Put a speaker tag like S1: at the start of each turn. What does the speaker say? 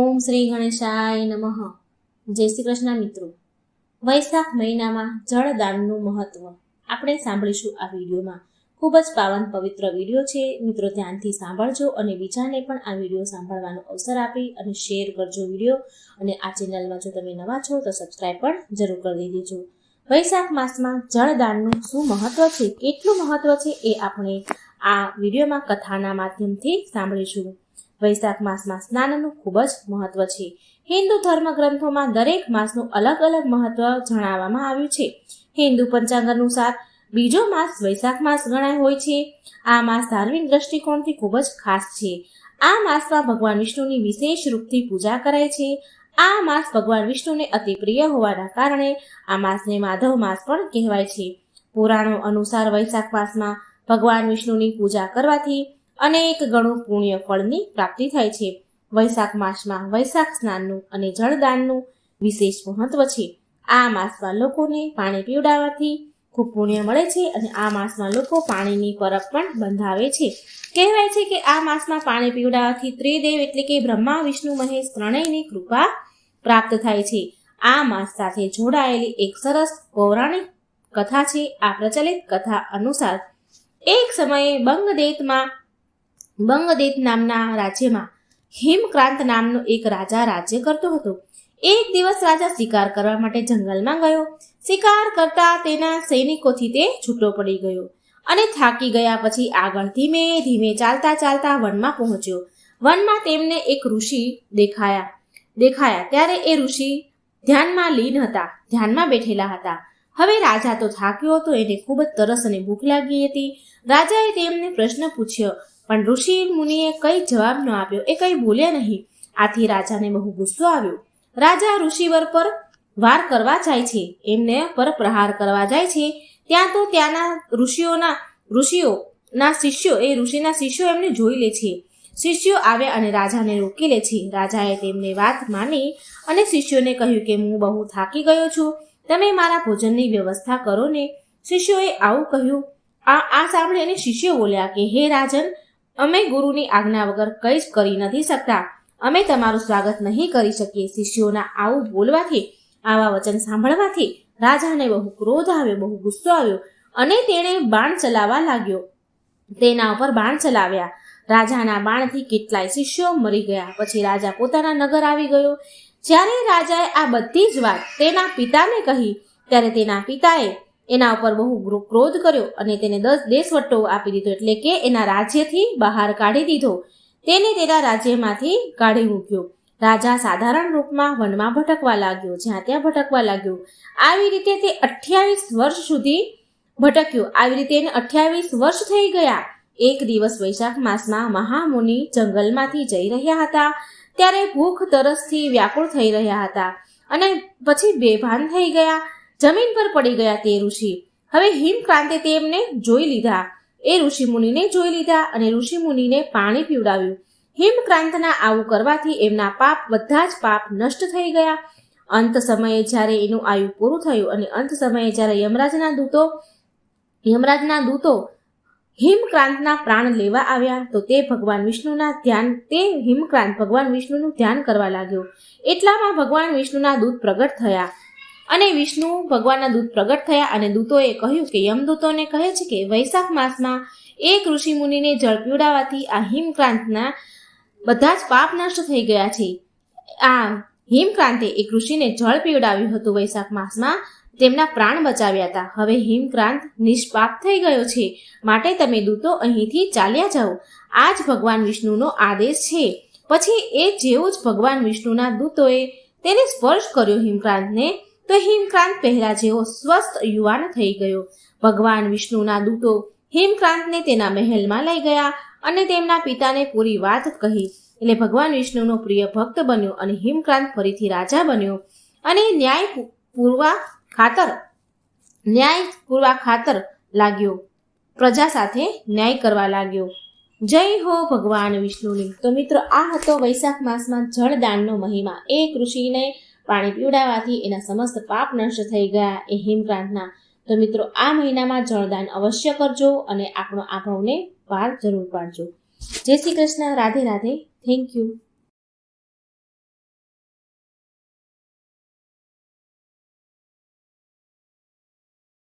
S1: ઓમ શ્રી ગણેશાય નમઃ. જય શ્રી કૃષ્ણ મિત્રો. વૈશાખ મહિનામાં જળદાનનું મહત્વ. આપણે સાંભળીશું આ વિડીયોમાં. ખૂબ જ પાવન પવિત્ર વીડિયો છે. મિત્રો ધ્યાનથી સાંભળજો અને બીજાને પણ આ વીડિયો સાંભળવાનો અવસર આપી અને શેર કરજો વીડિયો. અને આ ચેનલમાં જો તમે નવા છો તો સબસ્ક્રાઈબ પણ જરૂર કરી દેજો. વૈશાખ માસમાં જળદાનનું શું મહત્વ છે? કેટલું મહત્વ છે એ આપણે આ વિડીયોમાં કથાના માધ્યમથી સાંભળીશું. વૈશાખ માસમાં સ્નાનનું ખૂબ જ મહત્વ છે. હિન્દુ ધર્મ ગ્રંથોમાં દરેક માસનું અલગ અલગ મહત્વ જણાવવામાં આવ્યું છે. હિન્દુ પંચાંગ અનુસાર બીજો માસ વૈશાખ માસ ગણાય હોય છે. આ માસ ધાર્મિક દ્રષ્ટિકોણથી ખૂબ જ ખાસ છે. આ માસમાં ભગવાન વિષ્ણુની વિશેષ રૂપથી પૂજા કરાય છે. આ માસ ભગવાન વિષ્ણુને અતિ પ્રિય હોવાના કારણે આ માસને માધવ માસ પણ કહેવાય છે. પુરાણો અનુસાર વૈશાખ માસમાં ભગવાન વિષ્ણુની પૂજા કરવાથી અનેક ગણું પુણ્ય ફળની પ્રાપ્તિ થાય છે. વૈશાખ માસમાં વૈશાખ સ્નાનનું અને જળદાનનું વિશેષ મહત્વ છે. આ માસમાં લોકોને પાણી પીવડાવવાથી ખૂબ પુણ્ય મળે છે અને આ માસમાં લોકો પાણીની પરબ પણ બંધાવે છે. કહેવાય છે કે આ માસમાં પાણી પીવડાવવાથી ત્રિદેવ એટલે કે બ્રહ્મા, વિષ્ણુ, મહેશ ત્રણેયની કૃપા પ્રાપ્ત થાય છે. આ માસ સાથે જોડાયેલી એક સરસ પૌરાણિક કથા છે. આ પ્રચલિત કથા અનુસાર એક સમયે બંગદેતમાં બંગદેત નામના રાજ્યમાં હિમક્રાંત નામનો એક રાજા રાજ્ય કરતો હતો. એક દિવસ રાજા શિકાર કરવા માટે જંગલમાં ગયો. શિકાર કરતા તેના સૈનિકોથી તે છૂટો પડી ગયો અને થાકી ગયા પછી આગળ ધીમે ધીમે ચાલતા ચાલતા વનમાં પહોંચ્યો. વનમાં તેમને એક ઋષિ દેખાયા. દેખાયા ત્યારે એ ઋષિ ધ્યાનમાં લીન હતા, ધ્યાનમાં બેઠેલા હતા. હવે રાજા તો થાક્યો હતો, એને ખૂબ જ તરસ અને ભૂખ લાગી હતી. રાજાએ તેમને પ્રશ્ન પૂછ્યો પણ ઋષિ મુનિએ કઈ જવાબ ન આપ્યો, એ કઈ બોલ્યા નહીં. આથી રાજાને બહુ ગુસ્સો આવ્યો. રાજા ઋષિવર પર વાર કરવા જાય છે, એમને પર પ્રહાર કરવા જાય છે. ત્યાં તો ત્યાંના ઋષિઓના ઋષિઓના શિષ્યો, એ ઋષિના શિષ્યો એમને જોઈ લે છે. શિષ્યો આવે અને રાજાને રોકી લે છે. રાજાએ તેમને વાત માની અને શિષ્યોને કહ્યું કે, હું બહુ થાકી ગયો છું. તમે મારા ભોજનની વ્યવસ્થા કરો ને. શિષ્યોએ આવું કહ્યું. આ આ સાંભળી અને શિષ્યો બોલ્યા કે, હે રાજન અમે ગુરુની આજ્ઞા વગર કંઈ જ કરી નથી શકતા. અમે તમારું સ્વાગત નહીં કરી શકીએ. શિષ્યોના આવું બોલવાથી, આવા વચન સાંભળવાથી રાજાને બહુ ક્રોધ આવ્યો, બહુ ગુસ્સો આવ્યો અને તેણે બાણ ચલાવવા લાગ્યો. તેના ઉપર બાણ ચલાવ્યા. રાજાના બાણથી કેટલાય શિષ્યો મરી ગયા. પછી રાજા પોતાના નગર આવી ગયો. જ્યારે રાજાએ આ બધી જ વાત તેના પિતાને કહી, ત્યારે તેના પિતાએ એના ઉપર બહુ ક્રોધ કર્યો અને તેને દસ દેશવટ્ટો આપી દીધો. એટલે કે એના રાજ્યથી બહાર કાઢી દીધો. તેને તેના રાજ્યમાંથી કાઢી મૂક્યો. રાજા સાધારણ રૂપમાં વનમાં ભટકવા લાગ્યો, જ્યાં ત્યાં ભટકવા લાગ્યો. આવી રીતે તે અઠ્યાવીસ વર્ષ સુધી ભટક્યો. આવી રીતે એને અઠ્યાવીસ વર્ષ થઈ ગયા. એક દિવસ વૈશાખ માસમાં મહામુનિ જંગલમાંથી જઈ રહ્યા હતા. ત્યારે ભૂખ તરસથી વ્યાકુળ થઈ રહ્યા હતા. અને પછી બેભાન થઈ ગયા. જમીન પર પડી ગયા તે ઋષિ. હવે હિમક્રાંતે તેમને જોઈ લીધા. એ ઋષિ મુનિને જોઈ લીધા અને ઋષિ મુનિને પાણી પીવડાવ્યું. હિમક્રાંતના આવું કરવાથી એમના પાપ બધા જ પાપ નષ્ટ થઈ ગયા. અંત સમયે જ્યારે એનું આયુ પૂરું થયું અને અંત સમયે જ્યારે યમરાજના દૂતો યમરાજના દૂતો હિમક્રાંતના પ્રાણ લેવા આવ્યા, તો તે ભગવાન વિષ્ણુના ધ્યાન, તે હિમક્રાંત ભગવાન વિષ્ણુનું ધ્યાન કરવા લાગ્યો. એટલામાં ભગવાન વિષ્ણુના દૂત પ્રગટ થયા. અને વિષ્ણુ ભગવાનના દૂત પ્રગટ થયા અને દૂતોએ કહ્યું કે યમદૂતોને કહે છે કે વૈશાખ માસમાં એક ઋષિ મુનિને જળ પીવડાવવાથી આ હિમક્રાંતના બધા જ પાપ નષ્ટ થઈ ગયા છે. આ હિમક્રાંતે એક ઋષિને જળ પીવડાવ્યું હતું વૈશાખ માસમાં. તેમના પ્રાણ બચાવ્યા હતા. હવે હિમક્રાંત નિષ્પાપ થઈ ગયો છે. માટે તમે દૂતો અહીંથી ચાલ્યા જાઓ. આ જ ભગવાન વિષ્ણુનો આદેશ છે. પછી એ જેવું જ ભગવાન વિષ્ણુના દૂતોએ તેને સ્પર્શ કર્યો હિમક્રાંતને. તો હિમક્રાંત પહેલા જેવો સ્વસ્થ યુવાન થઈ ગયો. ભગવાન વિષ્ણુના દૂતો હિમક્રાંતને તેના મહેલમાં લઈ ગયા અને તેમના પિતાને પૂરી વાત કહી. એટલે ભગવાન વિષ્ણુનો પ્રિય ભક્ત બન્યો અને હિમક્રાંત ફરીથી રાજા બન્યો. અને ન્યાય પૂરવા ખાતર, ન્યાય પૂરવા ખાતર લાગ્યો. પ્રજા સાથે ન્યાય કરવા લાગ્યો. જય હો ભગવાન વિષ્ણુની. તો મિત્રો, આ હતો વૈશાખ માસમાં જળદાનનો મહિમા. એક ઋષિને પાણી પીવડાવવાથી એના સમસ્ત પાપ નષ્ટ થઈ ગયા એ હિમક્રાંતના તો મિત્રો, આ મહિનામાં જળદાન અવશ્ય કરજો અને આપણો આ ભાવને પાર જરૂર પાડજો. જય શ્રી કૃષ્ણ, રાધે રાધે. Thank you